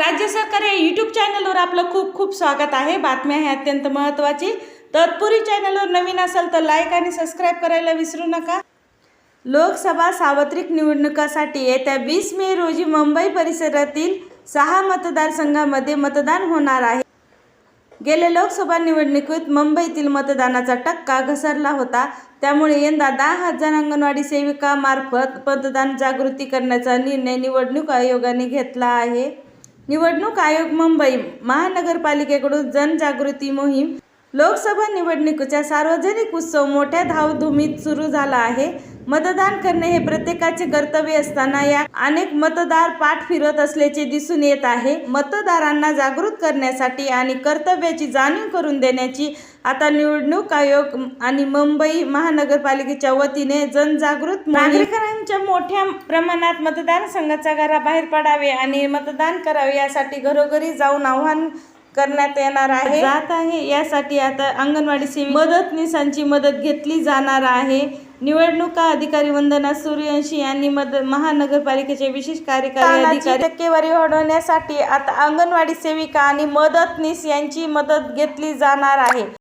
राज्य सरकार या यूट्यूब चॅनलवर आपलं खूप खूप स्वागत आहे. बातम्या आहे अत्यंत महत्त्वाची. तत्पूर्वी चॅनलवर नवीन असाल तर लाईक आणि सबस्क्राईब करायला विसरू नका. लोकसभा सार्वत्रिक निवडणुकासाठी येत्या वीस मे रोजी मुंबई परिसरातील सहा मतदारसंघामध्ये मतदान होणार आहे. गेल्या लोकसभा निवडणुकीत मुंबईतील मतदानाचा टक्का घसरला होता. त्यामुळे यंदा दहा हजार अंगणवाडी सेविकामार्फत मतदान जागृती करण्याचा निर्णय निवडणूक आयोगाने घेतला आहे. निवडणूक आयोग मुंबई महानगरपालिकेकडून जनजागृती मोहीम. लोकसभा निवडणुकीचा सार्वजनिक उत्सव मोठ्या धावधुमीत सुरू झाला आहे. मतदान करणे हे प्रत्येकाचे कर्तव्य असताना या अनेक मतदार पाठ फिरत असल्याचे दिसून येत आहे. मतदारांना जागृत करण्यासाठी आणि कर्तव्याची जाणीव करून देण्याची आता निवडणूक आयोग आणि मुंबई महानगरपालिकेच्या वतीने जनजागृत नागरिकांच्या मोठ्या प्रमाणात मतदारसंघाच्या घराबाहेर पडावे आणि मतदान करावे यासाठी घरोघरी जाऊन आव्हान करण्यात येणार आहे. जात आहे यासाठी आता अंगणवाडी सेवी मदतनीसांची मदत घेतली जाणार आहे. निवडणुका अधिकारी वंदना सूर्यवंशी यांनी मद महानगरपालिकेचे विशेष कार्यकारी अधिकारी टक्केवारी वाढवण्यासाठी आता अंगणवाडी सेविका आणि मदतनीस यांची मदत घेतली जाणार आहे.